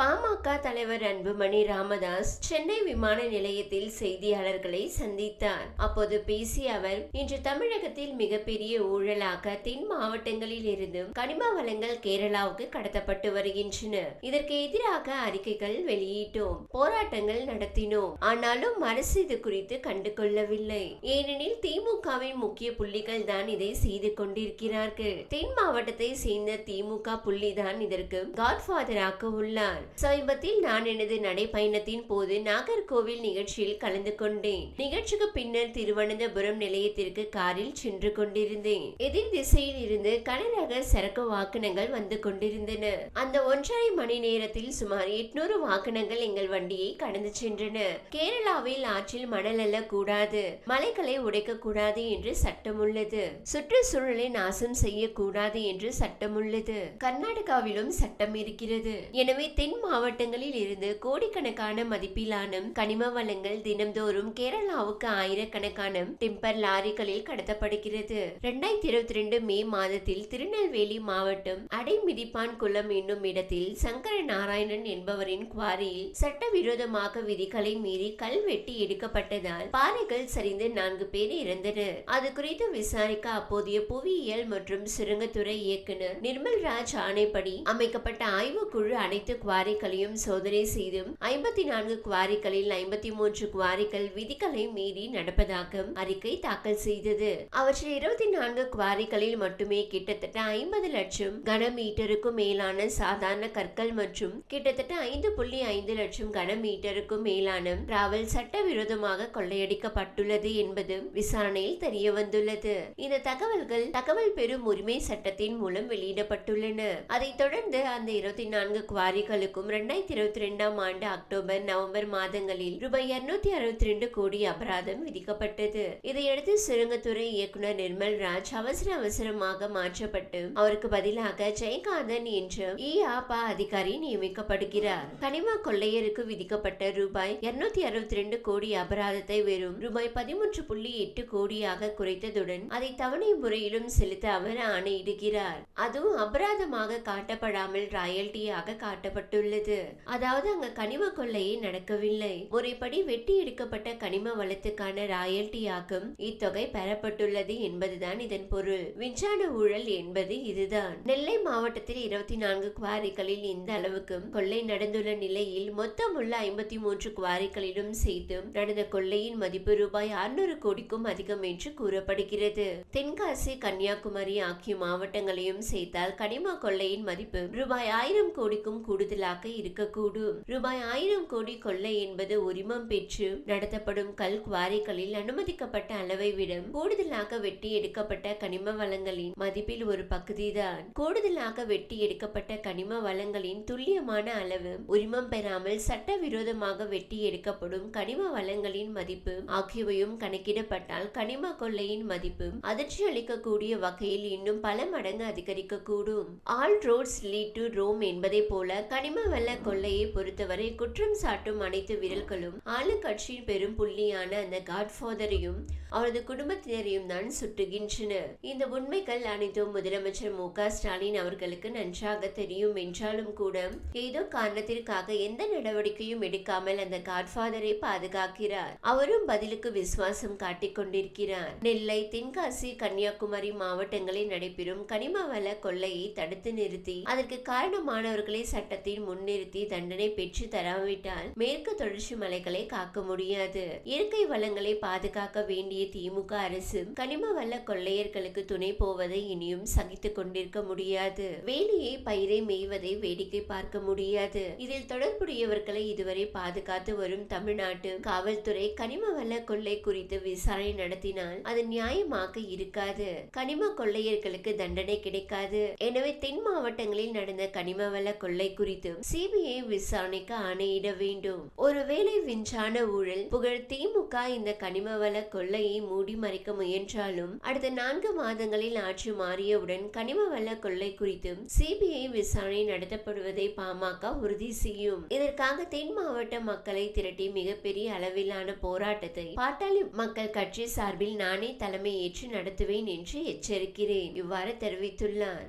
பாமக தலைவர் அன்புமணி ராமதாஸ் சென்னை விமான நிலையத்தில் செய்தியாளர்களை சந்தித்தார். அப்போது பேசிய அவர் இன்று தமிழகத்தில் மிகப்பெரிய ஊழலாக தென் மாவட்டங்களில் இருந்தும் கனிம வளங்கள் கேரளாவுக்கு கடத்தப்பட்டு வருகின்றன. இதற்கு எதிராக அறிக்கைகள் வெளியிட்டோம். போராட்டங்கள் நடத்தினோம். ஆனாலும் அரசு இது குறித்து கண்டு கொள்ளவில்லை ஏனெனில் திமுகவின் முக்கிய புள்ளிகள் தான் இதை செய்து கொண்டிருக்கிறார்கள். தென் மாவட்டத்தை சேர்ந்த திமுக புள்ளிதான் இதற்கு காட்ஃபாதராக உள்ளார். சமீபத்தில் நான் எனது நடைப்பயணத்தின் போது நாகர்கோவில் நிகழ்ச்சியில் கலந்து கொண்டேன். நிகழ்ச்சிக்கு பின்னர் திருவனந்தபுரம் நிலையத்திற்கு காரில் சென்று கொண்டிருந்தேன். எதிர் திசையில் இருந்து கனரக சரக்கு வாகனங்கள் வந்து கொண்டிருந்தன. அந்த ஒன்றரை மணி நேரத்தில் சுமார் எட்நூறு வாகனங்கள் எங்கள் வண்டியை கடந்து சென்றன. கேரளாவில் ஆற்றில் மணல் அல்ல கூடாது மலைகளை உடைக்க கூடாது என்று சட்டம் உள்ளது. சுற்றுச்சூழலை நாசம் செய்யக்கூடாது என்று சட்டம் உள்ளது. கர்நாடகாவிலும் சட்டம் இருக்கிறது. எனவே தென் மாவட்டங்களில் இருந்து கோடிக்கணக்கான மதிப்பிலான கனிம வளங்கள் தினம்தோறும் கேரளாவுக்கு ஆயிரக்கணக்கான டிம்பர் லாரிகளில் கடத்தப்படுகிறது. இரண்டாயிரத்தி இருபத்தி ரெண்டு மே மாதத்தில் திருநெல்வேலி மாவட்டம் அடைமிதிப்பான் குளம் என்னும் இடத்தில் சங்கர நாராயணன் என்பவரின் குவாரியில் சட்டவிரோதமாக விதிகளை மீறி கல் வெட்டி எடுக்கப்பட்டதால் பாறைகள் சரிந்து நான்கு பேர் இறந்தனர். அது குறித்து விசாரிக்க அப்போதைய புவியியல் மற்றும் சுரங்கத்துறை இயக்குனர் நிர்மல் ராஜ் ஆணைப்படி அமைக்கப்பட்ட ஆய்வுக்குழு அனைத்து குவாரி குவாரிகளையும் சோதனை செய்தும் ஐம்பத்தி நான்கு குவாரிகளில் ஐம்பத்தி மூன்று குவாரிகள் விதிகளை மீறி நடப்பதாக அறிக்கை தாக்கல் செய்தது. அவற்றில் இருபத்தி நான்கு குவாரிகளில் மட்டுமே கிட்டத்தட்ட ஐம்பது லட்சம் கனமீட்டருக்கும் மேலான சாதாரண கற்கள் மற்றும் கிட்டத்தட்ட ஐந்து புள்ளி ஐந்து லட்சம் கனமீட்டருக்கும் மேலான டிராவல் சட்டவிரோதமாக கொள்ளையடிக்கப்பட்டுள்ளது என்பது விசாரணையில் தெரிய வந்துள்ளது இந்த தகவல்கள் தகவல் பெறும் உரிமை சட்டத்தின் மூலம் வெளியிடப்பட்டுள்ளன. அதைத் தொடர்ந்து அந்த இருபத்தி நான்கு குவாரிகளுக்கு குவாரிகளுக்கும் இரண்டாயிரத்தி இருபத்தி ரெண்டாம் ஆண்டு அக்டோபர் நவம்பர் மாதங்களில் ரூபாய் இருநூத்தி அறுபத்தி ரெண்டு கோடி அபராதம் விதிக்கப்பட்டது. இதையடுத்து சுரங்கத்துறை இயக்குனர் நிர்மல் ராஜ் அவசர அவசரமாக மாற்றப்பட்டு அவருக்கு பதிலாக ஜெயகாந்தன் என்ற இஆபா அதிகாரி நியமிக்கப்படுகிறார். கனிம கொள்ளையருக்கு விதிக்கப்பட்ட ரூபாய் இருநூத்தி அறுபத்தி ரெண்டு கோடி அபராதத்தை வெறும் ரூபாய் பதிமூன்று புள்ளி எட்டு கோடியாக குறைத்ததுடன் அதை தவணை முறையிலும் செலுத்த அவர் ஆணையிடுகிறார். அதுவும் அபராதமாக காட்டப்படாமல் ராயல்டியாக காட்டப்பட்டு காட்டப்பட்டுள்ளது அதாவது அங்க கனிம கொள்ளையே நடக்கவில்லை. முறைப்படி வெட்டி எடுக்கப்பட்ட கனிம வளத்துக்கான ராயல்டியாகும் இத்தொகை பெறப்பட்டுள்ளது என்பதுதான் இதன் பொருள். விஞ்ஞான ஊழல் என்பது இதுதான். நெல்லை மாவட்டத்தில் இருபத்தி நான்கு குவாரிகளில் இந்த அளவுக்கும் கொள்ளை நடந்துள்ள நிலையில் மொத்தம் உள்ள ஐம்பத்தி மூன்று குவாரிகளிலும் சேர்த்து நடந்த கொள்ளையின் மதிப்பு ரூபாய் அறுநூறு கோடிக்கும் அதிகம் என்று கூறப்படுகிறது. தென்காசி கன்னியாகுமரி ஆகிய மாவட்டங்களையும் சேர்த்தால் கனிம கொள்ளையின் மதிப்பு ரூபாய் ஆயிரம் கோடிக்கும் கூடுதலாக இருக்கக்கூடும். ரூபாய் ஆயிரம் கோடி கொள்ளை என்பது உரிமம் பெற்று நடத்தப்படும் கல் குவாரிகளில் அனுமதிக்கப்பட்ட அளவை விட கூடுதலாக வெட்டி எடுக்கப்பட்ட கனிம வளங்களின் மதிப்பில் ஒரு பகுதிதான். கூடுதலாக வெட்டி எடுக்கப்பட்ட கனிம வளங்களின் துல்லியமான அளவு உரிமம் பெறாமல் சட்டவிரோதமாக வெட்டி எடுக்கப்படும் கனிம வளங்களின் மதிப்பு ஆகியவையும் கணக்கிடப்பட்டால் கனிம கொள்ளையின் மதிப்பு அதிர்ச்சி அளிக்கக்கூடிய வகையில் இன்னும் பல மடங்கு அதிகரிக்கக்கூடும். All roads lead to Rome என்பதை போல கனிம வள கொள்ளையை பொறுத்தவரை குற்றம் சாட்டும் அனைத்து விரல்களும் ஆளுங்கட்சியின் பெரும் புள்ளியான அந்த காட்ஃபாதரையும் அவரது குடும்பத்தினரையும் தான் சுட்டுகின்றன. இந்த உண்மைகள் அனைத்தும் முதலமைச்சர் மு க ஸ்டாலின் அவர்களுக்கு நன்றாக தெரியும் என்றாலும் கூட ஏதோ காரணத்திற்காக எந்த நடவடிக்கையும் எடுக்காமல் அந்த காட்ஃபாதரை பாதுகாக்கிறார். அவரும் பதிலுக்கு விசுவாசம் காட்டிக் கொண்டிருக்கிறார். நெல்லை தென்காசி கன்னியாகுமரி மாவட்டங்களில் நடைபெறும் கனிம வள கொள்ளையை தடுத்து நிறுத்தி அதற்கு காரணமானவர்களை சட்டத்தின் முன்னிறுத்தி தண்டனை பெற்று தராவிட்டால் மேற்கு தொடர்ச்சி மலைகளை காக்க முடியாது. இயற்கை வளங்களை பாதுகாக்க வேண்டிய திமுக அரசு கனிம வள கொள்ளையர்களுக்கு துணை போவதை இனியும் சகித்துக் கொண்டிருக்க முடியாது. வேலியை பயிரை மேய்வதை வேடிக்கை பார்க்க முடியாது. இதில் தொடர்புடையவர்களை இதுவரை பாதுகாத்து வரும் தமிழ்நாட்டு காவல்துறை கனிம வள கொள்ளை குறித்து விசாரணை நடத்தினால் அது நியாயமாக இருக்காது. கனிம கொள்ளையர்களுக்கு தண்டனை கிடைக்காது. எனவே தென் மாவட்டங்களில் நடந்த கனிம வள கொள்ளை குறித்து சிபிஐ விசாரணைக்கு ஆணையிட வேண்டும். ஒருவேளை விஞ்சான ஊழல் புகழ் திமுக இந்த கனிம வள கொள்ளையை மூடி மறைக்க முயன்றாலும் அடுத்த நான்கு மாதங்களில் ஆட்சி மாறியவுடன் கனிம வள கொள்ளை குறித்தும் சிபிஐ விசாரணை நடத்தப்படுவதை பாமக உறுதி செய்யும். இதற்காக தென் மாவட்ட மக்களை திரட்டி மிகப்பெரிய அளவிலான போராட்டத்தை பாட்டாளி மக்கள் கட்சி சார்பில் நானே தலைமை ஏற்று நடத்துவேன் என்று எச்சரிக்கிறேன். இவ்வாறு தெரிவித்துள்ளார்.